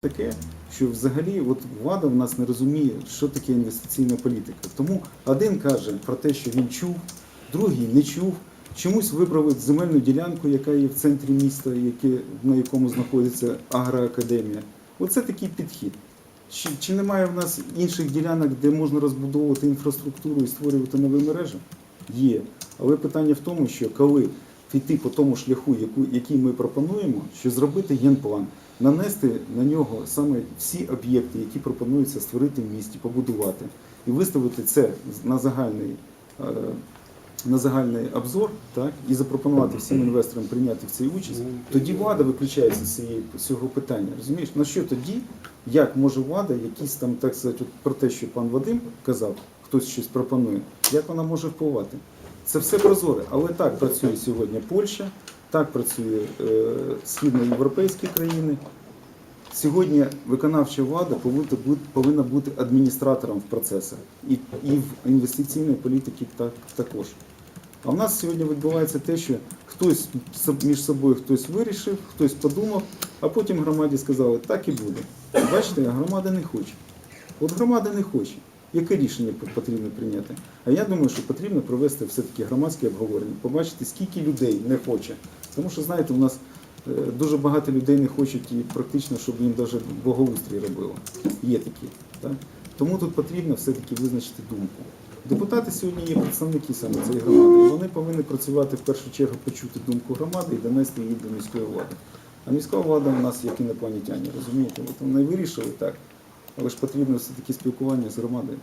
таке, що взагалі от влада в нас не розуміє, що таке інвестиційна політика. Тому один каже про те, що він чув, другий не чув. Чомусь вибрали земельну ділянку, яка є в центрі міста, на якому знаходиться агроакадемія. Оце такий підхід. Чи, чи немає в нас інших ділянок, де можна розбудовувати інфраструктуру і створювати нові мережі? Є. Але питання в тому, що коли піти по тому шляху, який ми пропонуємо, що зробити генплан, нанести на нього саме всі об'єкти, які пропонуються створити в місті, побудувати, і виставити це на загальний. е, На загальний обзор, так і запропонувати всім інвесторам прийняти в цій участь, тоді влада виключається з цього питання. Розумієш, на що тоді, як може влада, якісь там так сказати, от про те, що пан Вадим казав, хтось щось пропонує, як вона може впливати? Це все прозоре, але так працює сьогодні Польща, так працює е, східноєвропейські країни. Сьогодні виконавча влада повинна бути, адміністратором в процесах і, в інвестиційній політиці так, також. А в нас сьогодні відбувається те, що хтось між собою хтось вирішив, хтось подумав, а потім громаді сказали, так і буде. Бачите, громада не хоче. От громада не хоче. Яке рішення потрібно прийняти? А я думаю, що потрібно провести все-таки громадське обговорення, побачити, скільки людей не хоче. Тому що, знаєте, у нас дуже багато людей не хочуть і практично, щоб їм навіть благоустрій робило. Є такі. Так? Тому тут потрібно все-таки визначити думку. Депутати сьогодні є представники саме цієї громади. Вони повинні працювати в першу чергу, почути думку громади і донести її до міської влади. А міська влада у нас як інопланетяні, розумієте? От вони вирішили так. Але ж потрібно все-таки спілкування з громадою.